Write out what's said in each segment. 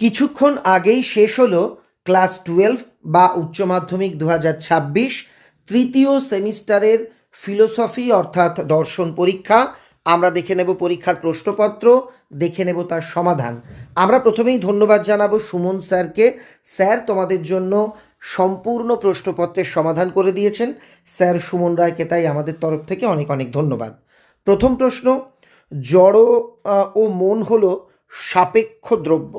কিছুক্ষণ আগেই শেষ হলো ক্লাস টুয়েলভ বা উচ্চ মাধ্যমিক দু তৃতীয় সেমিস্টারের ফিলোসফি, অর্থাৎ দর্শন পরীক্ষা। আমরা দেখে নেব পরীক্ষার প্রশ্নপত্র, দেখে নেব তার সমাধান। আমরা প্রথমেই ধন্যবাদ জানাব সুমন স্যারকে। স্যার তোমাদের জন্য সম্পূর্ণ প্রশ্নপত্রের সমাধান করে দিয়েছেন। স্যার সুমন রায়কে তাই আমাদের তরফ থেকে অনেক অনেক ধন্যবাদ। প্রথম প্রশ্ন, জড় ও মন হলো সাপেক্ষ দ্রব্য।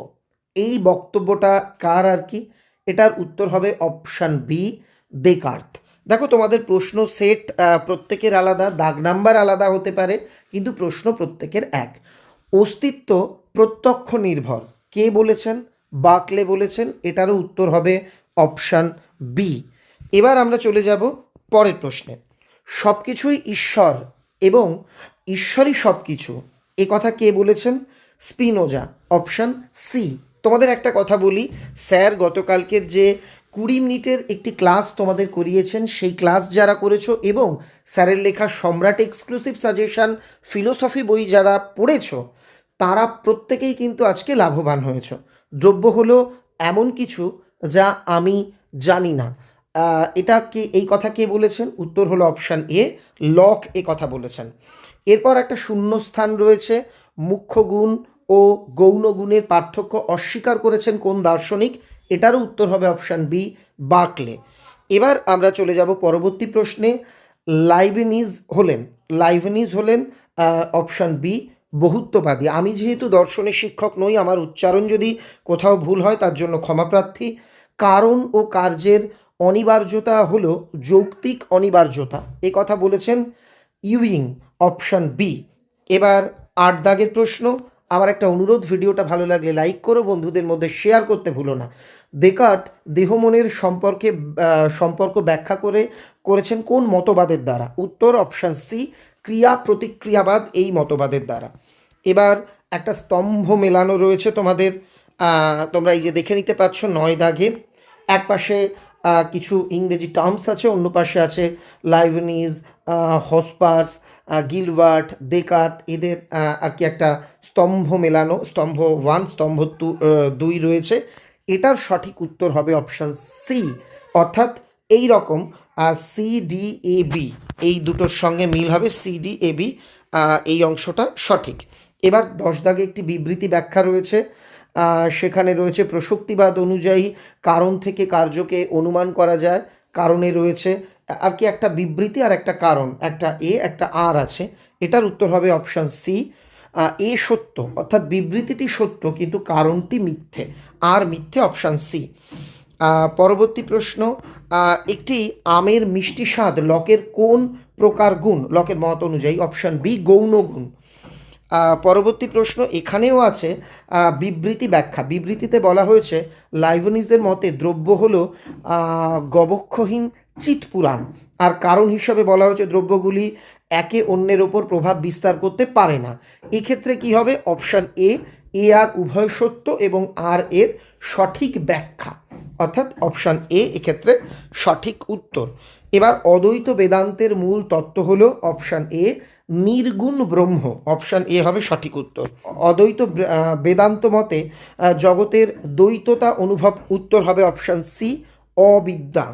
এই বক্তব্যটা কার আর কি? এটার উত্তর হবে অপশান বি দেকার্ত দেখো, তোমাদের প্রশ্ন সেট প্রত্যেকের আলাদা, দাগ নাম্বার আলাদা হতে পারে, কিন্তু প্রশ্ন প্রত্যেকের এক। অস্তিত্ব প্রত্যক্ষ নির্ভর। কে বলেছেন? বাকলে বলেছেন। এটারও উত্তর হবে অপশান বি এবার আমরা চলে যাব পরের প্রশ্নে। সব কিছুই ঈশ্বর এবং ঈশ্বরই সব কিছু এ কথা কে বলেছেন? স্পিনোজা। অপশান সি তোমাদের একটা কথা বলি। স্যার, গতকালকের যে কুড়ি মিনিটের একটি ক্লাস তোমাদের করিয়েছেন, সেই ক্লাস যারা করেছ এবং স্যারের লেখা সম্রাট এক্সক্লুসিভ সাজেশন, ফিলোসফি বই যারা পড়েছো, তারা প্রত্যেকেই কিন্তু আজকে লাভবান হয়েছ। দ্রব্য হলো এমন কিছু যা আমি জানি না। এটা কে, এই কথা কে বলেছেন? উত্তর হলো অপশান এ, লক এ কথা বলেছেন। এরপর একটা শূন্যস্থান রয়েছে, মুখ্য গুণ ও গৌণ গুণের পার্থক্য অস্বীকার করেছেন কোন দার্শনিক? এটারও উত্তর হবে অপশান বি, বাকলে। এবার আমরা চলে যাব পরবর্তী প্রশ্নে। লাইবেনিজ হলেন লাইবেনিজ হলেন অপশান বি, বহুত্ববাদী। আমি যেহেতু দর্শনের শিক্ষক নই, আমার উচ্চারণ যদি কোথাও ভুল হয়, তার জন্য ক্ষমাপ্রার্থী কারণ ও কার্যের অনিবার্যতা হলো যৌক্তিক অনিবার্যতা। এ কথা বলেছেন ইউইং, অপশান বি। এবার আট দাগের প্রশ্ন। আমার একটা অনুরোধ, ভিডিওটা ভালো লাগলে লাইক করো, বন্ধুদের মধ্যে শেয়ার করতে ভুলো না। দেকার্ট দেহ মনের সম্পর্কে সম্পর্ক ব্যাখ্যা করে করেছেন কোন মতবাদের দ্বারা? উত্তর অপশান সি ক্রিয়া প্রতিক্রিয়াবাদ এই মতবাদের দ্বারা। এবার একটা স্তম্ভ মেলানো রয়েছে তোমাদের তোমরা এই যে দেখে নিতে পাচ্ছ নয় দাগে। এক পাশে কিছু ইংরেজি টার্মস আছে, অন্য পাশে আছে লাইভনিজ হসপার্স গিলবার্ট দেকার্ট এদের আর কি একটা স্তম্ভ মেলানো, স্তম্ভ ওয়ান স্তম্ভ টু দুই রয়েছে। এটার সঠিক উত্তর হবে অপশান সি অর্থাৎ এই রকম সি ডি এ বি এই দুটোর সঙ্গে মিল হবে সি ডি এ বি এই অংশটা সঠিক। এবার দশ দাগে একটি বিবৃতি ব্যাখ্যা রয়েছে সেখানে রয়েছে, প্রসক্তিবাদ অনুযায়ী কারণ থেকে কার্যকে অনুমান করা যায়। কারণে রয়েছে আর কি একটা বিবৃতি আর একটা কারণ একটা এ একটা আর আছে। এটার উত্তর হবে অপশান সি এ সত্য। অর্থাৎ বিবৃতিটি সত্য কিন্তু কারণটি মিথ্যে। আর মিথ্যে অপশান সি পরবর্তী প্রশ্ন একটি আমের মিষ্টি স্বাদ লকের কোন প্রকার গুণ? লকের মত অনুযায়ী অপশান বি গৌণ গুণ। পরবর্তী প্রশ্ন এখানেও আছে বিবৃতি ব্যাখ্যা। বিবৃতিতে বলা হয়েছে লাইভনিজের মতে দ্রব্য হলো আহ, গবক্ষহীন চিৎপুরাণ আর কারণ হিসাবে বলা হয়েছে, দ্রব্যগুলি একে অন্যের ওপর প্রভাব বিস্তার করতে পারে না। এক্ষেত্রে কি হবে? অপশান এ এ আর উভয় সত্য এবং আর এর সঠিক ব্যাখ্যা। অর্থাৎ অপশান এ এক্ষেত্রে সঠিক উত্তর। এবার অদ্বৈত বেদান্তের মূল তত্ত্ব হলো option A, নির্গুণ Brahma. Option A হবে সঠিক উত্তর। অদ্বৈত বেদান্ত মতে জগতের দ্বৈততা অনুভব উত্তর হবে অপশান সি, অবিদ্যা।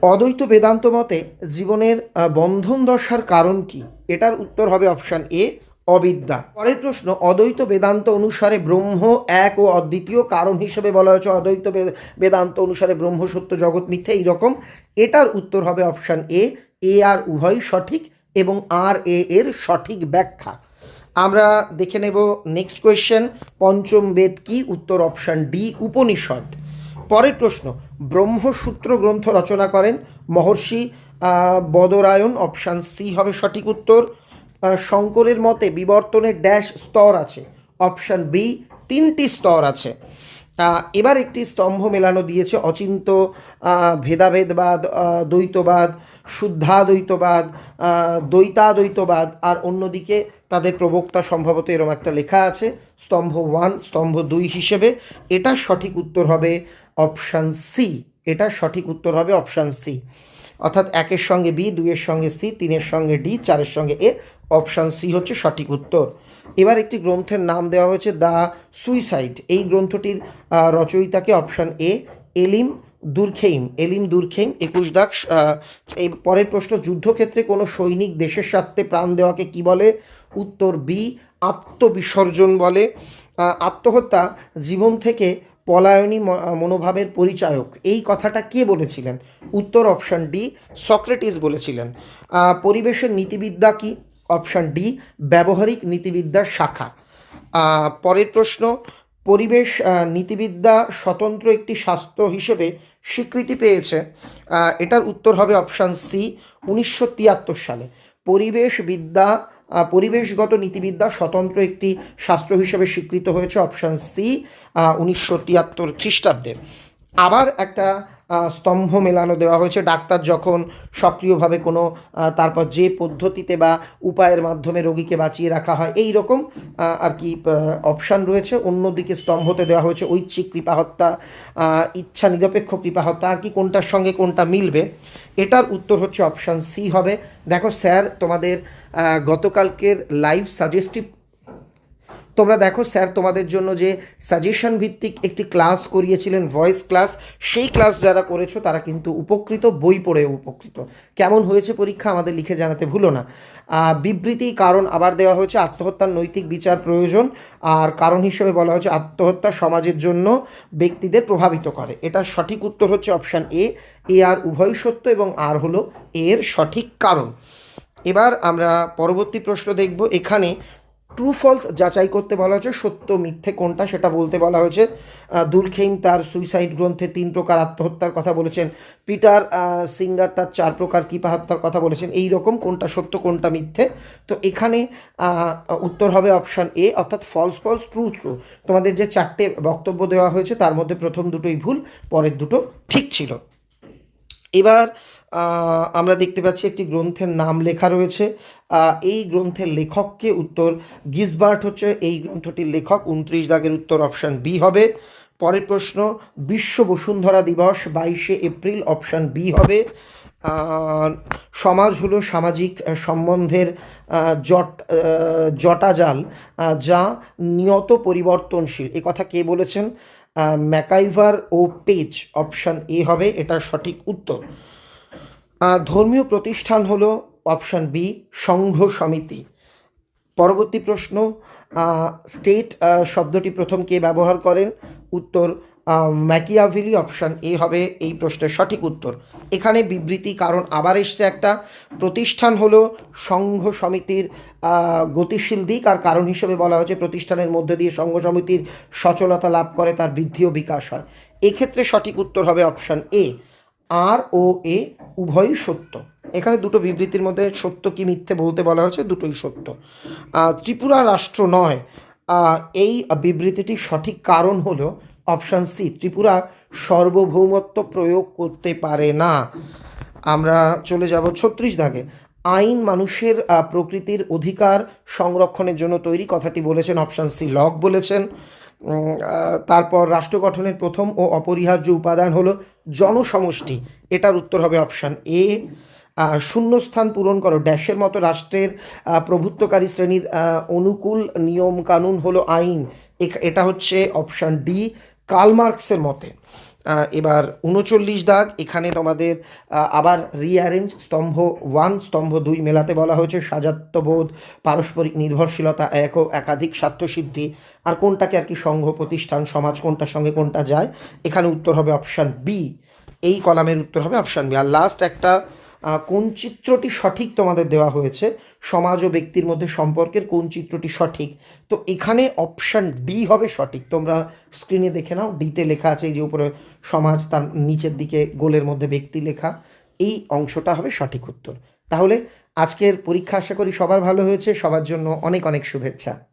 অদ্বৈত বেদান্ত মতে জীবনের বন্ধন দশার কারণ কি? এটার উত্তর হবে অপশান এ, অবিদ্যা। পরের প্রশ্ন, অদ্বৈত বেদান্ত অনুসারে ব্রহ্ম এক ও অদ্বিতীয় কারণ হিসেবে বলা হয়েছে। অদ্বৈত বেদান্ত অনুসারে ব্রহ্ম, সত্য, জগৎ, মিথ্যা এইরকম এটার উত্তর হবে অপশান এ এ আর উভয় সঠিক এবং আর এ এর সঠিক ব্যাখ্যা। আমরা দেখে নেব নেক্সট কোয়েশ্চেন, পঞ্চম বেদ কি? উত্তর অপশান ডি, উপনিষদ। পরের প্রশ্ন, ব্রহ্মসূত্র গ্রন্থ রচনা করেন মহর্ষি বদরায়ণ অপশান সি হবে সঠিক উত্তর। শঙ্করের মতে বিবর্তনের ড্যাশ স্তর আছে অপশান বি তিনটি স্তর আছে। এবার একটি স্তম্ভ মেলানো দিয়েছে, অচিন্ত ভেদাভেদবাদ দ্বৈতবাদ, শুদ্ধাদ্বৈতবাদ দ্বৈতাদ্বৈতবাদ, আর অন্যদিকে তাদের প্রবক্তা সম্ভবত এরকম একটা লেখা আছে, স্তম্ভ ওয়ান স্তম্ভ দুই হিসেবে। এটা সঠিক উত্তর হবে অপশান সি, এটা সঠিক উত্তর হবে অপশান সি। অর্থাৎ একের সঙ্গে বি, দুইয়ের সঙ্গে সি, তিনের সঙ্গে ডি, চারের সঙ্গে এ, অপশান সি হচ্ছে সঠিক উত্তর। এবার একটি গ্রন্থের নাম দেওয়া হয়েছে দ্য সুইসাইড। এই গ্রন্থটির রচয়িতাকে অপশান এ, এলিম দুর্খেইম। এলিম দুর্খেইম, একুশ দাগ এই পরের প্রশ্ন, যুদ্ধক্ষেত্রে কোনো সৈনিক দেশের স্বার্থে প্রাণ দেওয়াকে কি বলে? উত্তর বি, আত্মবিসর্জন বলে। আত্মহত্যা জীবন থেকে পলায়নী মনোভাবের পরিচায়ক। এই কথাটা কে বলেছিলেন? উত্তর অপশান ডি সক্রেটিস বলেছিলেন। পরিবেশের নীতিবিদ্যা কি? অপশান ডি ব্যবহারিক নীতিবিদ্যার শাখা। পরের প্রশ্ন পরিবেশ নীতিবিদ্যা স্বতন্ত্র একটি স্বাস্থ্য হিসেবে স্বীকৃতি পেয়েছে। এটার উত্তর হবে অপশান সি উনিশশো তিয়াত্তর সালে। পরিবেশবিদ্যা আহ, পরিবেশগত নীতিবিদ্যা স্বতন্ত্র একটি শাস্ত্র হিসেবে স্বীকৃত হয়েছে অপশান সি উনিশশো তিয়াত্তর খ্রিস্টাব্দে। আবার একটা স্তম্ভ মেলানো দেওয়া হয়েছে। ডাক্তার যখন সক্রিয়ভাবে কোনো তারপর যে পদ্ধতিতে বা উপায়ের মাধ্যমে রোগীকে বাঁচিয়ে রাখা হয়, এই রকম আর কি অপশান রয়েছে। অন্যদিকে স্তম্ভতে দেওয়া হয়েছে ঐচ্ছিক কৃপা হত্যা ইচ্ছা নিরপেক্ষ কৃপা হত্যা আর কি কোনটার সঙ্গে কোনটা মিলবে, এটার উত্তর হচ্ছে অপশান সি হবে। দেখো স্যার, তোমাদের গতকালকের লাইভ সাজেস্টিভ তোমরা দেখো স্যার তোমাদের জন্য যে সাজেশন ভিত্তিক একটি ক্লাস করিয়েছিলেন ভয়েস ক্লাস সেই ক্লাস যারা করেছ তারা কিন্তু উপকৃত, বই পড়ে উপকৃত। কেমন হয়েছে পরীক্ষা আমাদের লিখে জানাতে ভুলো না। বিবৃতি, কারণ আবার দেওয়া হয়েছে আত্মহত্যার নৈতিক বিচার প্রয়োজন, আর কারণ হিসেবে বলা হয়েছে আত্মহত্যা সমাজের জন্য ব্যক্তিদের প্রভাবিত করে। এটার সঠিক উত্তর হচ্ছে অপশান এ এ আর উভয় সত্য এবং আর হলো এর সঠিক কারণ। এবার আমরা পরবর্তী প্রশ্ন দেখব। এখানে ট্রু ফলস যাচাই করতে বলা হয়েছে সত্য মিথ্যে কোনটা সেটা বলতে বলা হয়েছে। আহ, দুর্খেইম তার সুইসাইড গ্রন্থে তিন প্রকার আত্মহত্যার কথা বলেছেন। পিটার সিঙ্গার তার চার প্রকার কৃপা হত্যার কথা বলেছেন। এই রকম কোনটা সত্য কোনটা মিথ্যে? তো এখানে উত্তর হবে অপশান এ অর্থাৎ ফলস ফলস ট্রু ট্রু তোমাদের যে চারটে বক্তব্য দেওয়া হয়েছে তার মধ্যে প্রথম দুটোই ভুল পরের দুটো ঠিক ছিল। এবার আমরা দেখতে পাচ্ছি একটি গ্রন্থের নাম লেখা রয়েছে। এই গ্রন্থের লেখককে উত্তর গিসবার্ট হচ্ছে। এই গ্রন্থটির লেখক উনত্রিশ দাগের উত্তর অপশান বি হবে। পরের প্রশ্ন, বিশ্ব বসুন্ধরা দিবস বাইশে এপ্রিল অপশান বি হবে। সমাজ হলো সামাজিক সম্বন্ধের জট জটাজাল যা নিয়ত পরিবর্তনশীল। এ কথা কে বলেছেন? ম্যাকাইভার ও পেজ অপশান এ হবে। এটা সঠিক উত্তর। ধর্মীয় প্রতিষ্ঠান হলো অপশান বি সংঘ সমিতি। পরবর্তী প্রশ্ন স্টেট শব্দটি প্রথম কে ব্যবহার করেন? উত্তর ম্যাকিয়াভিলি অপশান এ হবে এই প্রশ্নের সঠিক উত্তর। এখানে বিবৃতি, কারণ আবার এসছে একটা। প্রতিষ্ঠান হলো সংঘ সমিতির গতিশীল দিক, আর কারণ হিসেবে বলা হয়েছে প্রতিষ্ঠানের মধ্যে দিয়ে সংঘ সমিতির সচলতা লাভ করে, তার বৃদ্ধি ও বিকাশ হয়। এক্ষেত্রে সঠিক উত্তর হবে অপশান এ আর ও এ উভয়ই সত্য। এখানে দুটো বিবৃতির মধ্যে সত্য কি মিথ্যে বলতে বলা হয়েছে, দুটোই সত্য। ত্রিপুরা রাষ্ট্র নয়। এই বিবৃতিটির সঠিক কারণ হলো অপশান সি, ত্রিপুরা সার্বভৌমত্ব প্রয়োগ করতে পারে না। আমরা চলে যাব ছত্রিশ দাগে। আইন মানুষের প্রকৃতির অধিকার সংরক্ষণের জন্য তৈরি কথাটি বলেছেন অপশান সি, লক বলেছেন। তারপর রাষ্ট্র গঠনের প্রথম ও অপরিহার্য উপাদান হলো জনসমষ্টি। এটার উত্তর হবে অপশান এ শূন্যস্থান পূরণ করো। ড্যাশের মতো রাষ্ট্রের প্রভুত্বকারী শ্রেণির অনুকূল নিয়ম কানুন হলো আইন। এটা হচ্ছে অপশান ডি কালমার্কসের মতে এবার উনচল্লিশ দাগ, এখানে তোমাদের আবার রিঅ্যারেঞ্জ স্তম্ভ ওয়ান স্তম্ভ দুই মেলাতে বলা হয়েছে, সাজাত্যবোধ, পারস্পরিক নির্ভরশীলতা, এক একাধিক স্বার্থসিদ্ধি। আর কোনটাকে আর কি সংঘ, প্রতিষ্ঠান, সমাজ, কোনটার সঙ্গে কোনটা যায়? এখানে উত্তর হবে অপশান বি এই কলামের উত্তর হবে অপশান বি আর লাস্ট একটা কোন চিত্রটি সঠিক তোমাদের দেওয়া হয়েছে? সমাজ ও ব্যক্তির মধ্যে সম্পর্কের কোন চিত্রটি সঠিক? তো এখানে অপশান ডি হবে সঠিক। তোমরা স্ক্রিনে দেখে নাও। ডিতে লেখা আছে যে উপরে, সমাজ তার নিচের দিকে, গোলের মধ্যে ব্যক্তি লেখা। এই অংশটা হবে সঠিক উত্তর। তাহলে আজকের পরীক্ষা আশা করি সবার ভালো হয়েছে। সবার জন্য অনেক অনেক শুভেচ্ছা।